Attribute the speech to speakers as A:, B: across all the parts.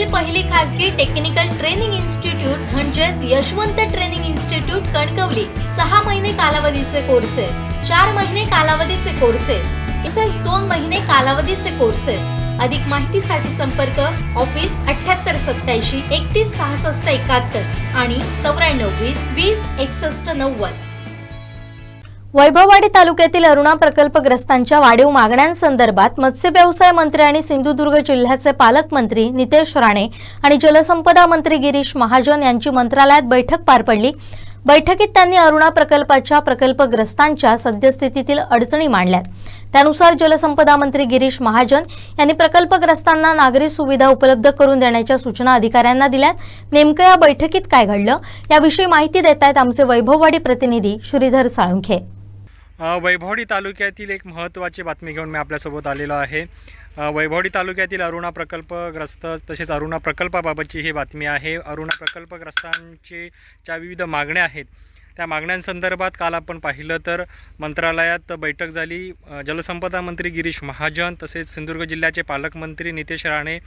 A: देशातील पहिली खासगी टेक्निकल ट्रेनिंग इन्स्टिट्यूट म्हणजेच यशवंत ट्रेनिंग इन्स्टिट्यूट कणकवली. सहा महिने कालावधीचे कोर्सेस चार महिने कालावधीचे कोर्सेस तसेच दोन महिने कालावधीचे कोर्सेस अधिक माहितीसाठी संपर्क ऑफिस अठ्याहत्तर सत्याऐंशी एकतीस सहासष्ट एकाहत्तर आणि चौऱ्याण्णव वीस वीस एकसष्ट नव्वद. वैभववाडी तालुक्यातील अरुणा प्रकल्पग्रस्तांच्या वाढीव मागण्यांसंदर्भात मत्स्य व्यवसाय मंत्री आणि सिंधुदुर्ग जिल्ह्याचे पालकमंत्री नितेश राणे आणि जलसंपदा मंत्री गिरीश महाजन यांची मंत्रालयात बैठक पार पडली. बैठकीत त्यांनी अरुणा प्रकल्पाच्या प्रकल्पग्रस्तांच्या सद्यस्थितीतील अडचणी मांडल्या त्यानुसार जलसंपदा मंत्री गिरीश महाजन यांनी प्रकल्पग्रस्तांना नागरी सुविधा उपलब्ध करून देण्याच्या सूचना अधिकाऱ्यांना दिल्यात. नेमकं या बैठकीत काय घडलं याविषयी माहिती देत आहेत आमचे वैभववाडी प्रतिनिधी श्रीधर साळुंखे.
B: वैभवडी तालुक्यातील एक महत्त्वाची बातमी घेऊन मी आपल्यासोबत आलेलो आहे. वैभवडी तालुक्यातील अरुणा प्रकल्पग्रस्त तसेच अरुणा प्रकल्पाबाबतची ही बातमी आहे. अरुणा प्रकल्पग्रस्तांची ज्या विविध मागण्या आहेत. त्या मागण्यांसंदर्भात काल आपण पाहिलं तर मंत्रालयात बैठक झाली. जलसंपदा मंत्री गिरीश महाजन तसेच सिंधुदुर्ग जिल्ह्याचे पालकमंत्री नितेश राणे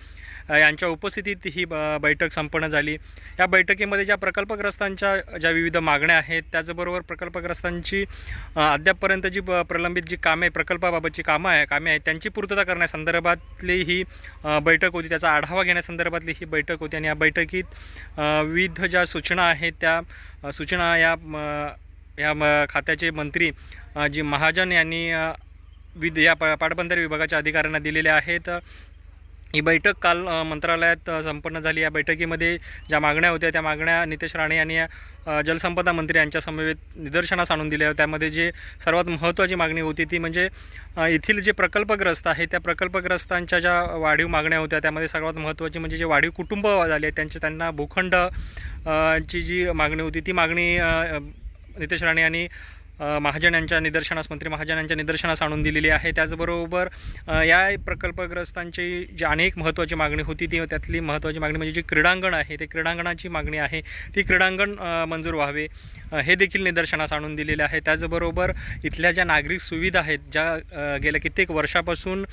B: यांच्या उपस्थितीत ही ब- बैठक संपन्न झाली. या बैठकीमध्ये ज्या प्रकल्पग्रस्तांच्या ज्या विविध मागण्या आहेत त्याचबरोबर प्रकल्पग्रस्तांची अद्यापपर्यंत जी प्रलंबित जी कामे प्रकल्पाबाबतची कामं आहे कामे आहेत त्यांची पूर्तता करण्यासंदर्भातली ही बैठक होती. त्याचा आढावा घेण्यासंदर्भातली ही बैठक होती. आणि या बैठकीत विविध ज्या सूचना आहेत त्या सूचना या या म, खात्याचे मंत्री जी महाजन यांनी विद या प पाटबंधारे विभागाच्या अधिकाऱ्यांना दिलेले आहेत. ही बैठक काल मंत्रालयात संपन्न झाली. या बैठकीमध्ये ज्या मागण्या होत्या त्या मागण्या नितेश राणे यांनी जलसंपदा मंत्री यांच्या समवेत निदर्शनास आणून दिल्या त्यामध्ये जे सर्वात महत्त्वाची मागणी होती ती म्हणजे येथील जे प्रकल्पग्रस्त आहे त्या प्रकल्पग्रस्तांच्या ज्या वाढीव मागण्या होत्या त्यामध्ये सर्वात महत्त्वाची म्हणजे जे वाढीव कुटुंब झाले त्यांचे त्यांना भूखंड ची जी मागणी होती ती मागणी नितेश राणे यांनी महाजन यांच्या निदर्शनास मंत्री महाजन यांच्या निदर्शनास आणून दिलेली आहे. त्याचबरोबर या प्रकल्पग्रस्तांची जी अनेक महत्त्वाची मागणी होती ती त्यातली महत्त्वाची मागणी म्हणजे जी क्रीडांगण आहे ते क्रीडांगणाची मागणी आहे. ती क्रीडांगण मंजूर व्हावे हे देखील निदर्शनास आणून दिलेले आहे. त्याचबरोबर इथल्या ज्या नागरिक सुविधा आहेत ज्या गेल्या कित्येक वर्षापासून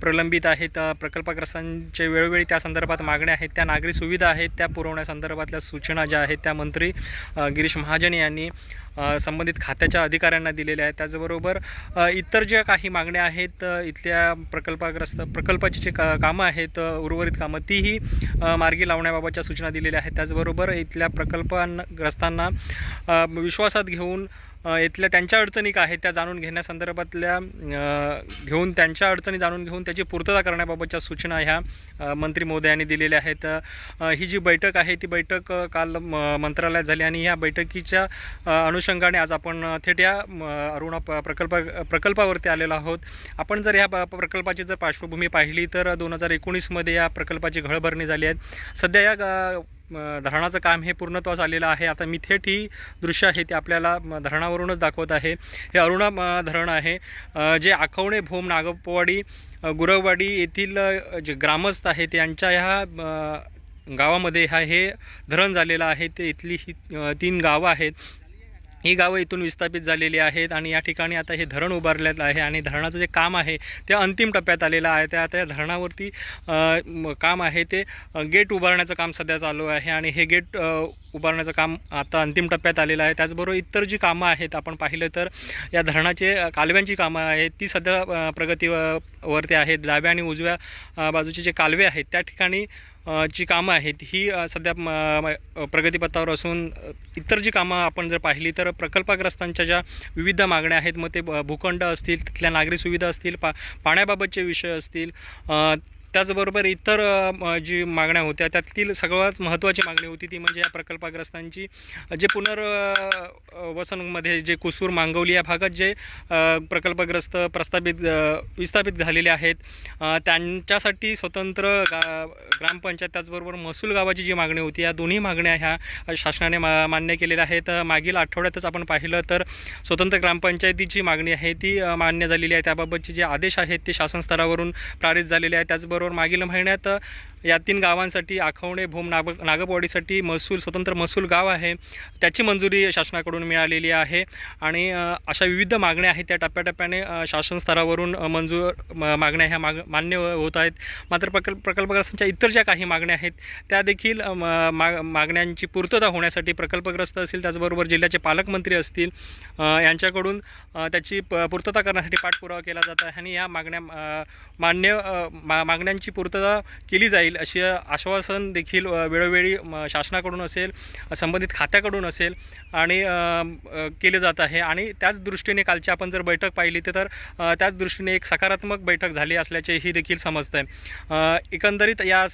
B: प्रलंबित आहेत प्रकल्पग्रस्तांचे वेळोवेळी त्या संदर्भात मागण्या आहेत त्या नागरी सुविधा आहेत त्या पुरवण्यासंदर्भातल्या सूचना ज्या आहेत त्या मंत्री गिरीश महाजन यांनी संबंधित खात्याच्या अधिकाऱ्यांना दिलेल्या आहेत. त्याचबरोबर इतर ज्या काही मागण्या आहेत इथल्या प्रकल्पग्रस्त प्रकल्पाची जे का कामं आहेत उर्वरित कामं तीही मार्गी लावण्याबाबतच्या सूचना दिलेल्या आहेत. त्याचबरोबर इथल्या प्रकल्पांग्रस्तांना विश्वासात घेऊन इथल्या त्यांच्या अडचणी काय आहेत त्या जाणून घेण्यासंदर्भातल्या घेऊन त्यांच्या अडचणी जाणून घेऊन त्याची पूर्तता करण्याबाबतच्या सूचना ह्या मंत्री महोदयांनी दिलेल्या आहेत. ही जी बैठक आहे ती बैठक काल म- मंत्रालयात झाली आणि ह्या बैठकीच्या अनुषंगाने आज आपण थेट या अरुणा प्रकल्प प्रकल्पावरती आलेलो आहोत. आपण जर ह्या प्रकल्पाची जर पार्श्वभूमी पाहिली तर दोन हजार एकोणीसमध्ये या प्रकल्पाची घळभरणी झाली आहे. सध्या या ग- धरणाचं काम हे पूर्णत्वास आलेलं आहे. आता मिथेट ही दृश्य आहे ते आपल्याला धरणावरूनच दाखवत आहे. हे अरुणा धरण आहे. जे आखवणे भोम नागपवाडी गुरववाडी येथील जे ग्रामस्थ आहेत यांच्या ह्या गावामध्ये हा हे धरण झालेलं आहे. ते इथली ही तीन गावं आहेत. ही गावं इथून विस्थापित झालेली आहेत आणि या ठिकाणी आता हे धरण उभारलेलं आहे आणि धरणाचं जे काम आहे ते अंतिम टप्प्यात आलेलं आहे. त्या आता या धरणावरती काम आहे ते गेट उभारण्याचं काम सध्या चालू आहे आणि हे गेट उभारण्याचं काम आता अंतिम टप्प्यात आलेलं आहे. त्याचबरोबर इतर जी कामं आहेत आपण पाहिलं तर या धरणाचे कालव्यांची कामं आहेत ती सध्या प्रगतीवरती प्रगती व- वरती आहेत. डाव्या आणि उजव्या बाजूचे जे कालवे आहेत त्या ठिकाणी जी कामं आहेत ही सध्या म- प्रगतीपथावर असून इतर जी कामं आपण जर पाहिली तर प्रकल्पग्रस्तांच्या ज्या विविध मागण्या आहेत मग ते भूखंड असतील तिथल्या नागरी सुविधा असतील पा पाण्याबाबतचे विषय असतील त्याचबरोबर इतर म- जी मागण्या होत्या त्यातील सगळ्यात महत्त्वाची मागणी होती ती म्हणजे या प्रकल्पग्रस्तांची जे पुनर्वसनमध्ये जे कुसूर मांगवली या भागात जे प्रकल्पग्रस्त प्रस्थापित विस्थापित झालेले आहेत त्यांच्यासाठी स्वतंत्र गा ग्रामपंचायत त्याचबरोबर महसूल गावाची जी मागणी होती या दोन्ही मागण्या ह्या शासनाने मा मान्य केलेल्या आहेत. मागील आठवड्यातच आपण पाहिलं तर स्वतंत्र ग्रामपंचायतीची मागणी आहे ती मान्य झालेली आहे. त्याबाबतचे जे आदेश आहेत ते शासन स्तरावरून पारित झालेले आहे त्याचबरोबर मागील महिन्यात या तीन गावांसाठी आखवणे भूम नाग नागपवाडीसाठी महसूल स्वतंत्र महसूल गाव आहे. त्याची मंजुरी शासनाकडून मिळालेली आहे आणि अशा विविध मागण्या आहेत त्या टप्प्याटप्प्याने शासन स्तरावरून मंजूर मागण्या ह्या माग मान्य होत आहेत. मात्र प्रकल्प प्रकल्पग्रस्तांच्या इतर ज्या काही मागण्या आहेत त्या देखील म- मागण्यांची पूर्तता होण्यासाठी प्रकल्पग्रस्त असतील त्याचबरोबर जिल्ह्याचे पालकमंत्री असतील यांच्याकडून त्याची प पूर्तता करण्यासाठी पाठपुरावा केला जात आहे आणि या मागण्या मान्य मा मागण्यांची पूर्तता केली जाईल. अशी आश्वासन देखील वेळोवेळी शासनाकडून असेल संबंधित खात्याकडून असेल आणि केले जात आहे. आणि त्याच दृष्टीने कालची आपण जर बैठक पाहिली तर त्याच दृष्टीने एक सकारात्मक बैठक झाली असल्याचेही देखील समजतं आहे एकंदरीत या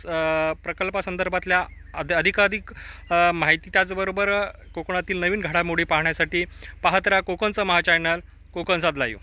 B: प्रकल्पासंदर्भातल्या अध अधिकाधिक माहिती त्याचबरोबर कोकणातील नवीन घडामोडी पाहण्यासाठी पाहत राहा कोकणचं महाचॅनल कोकणचा लाईव्ह.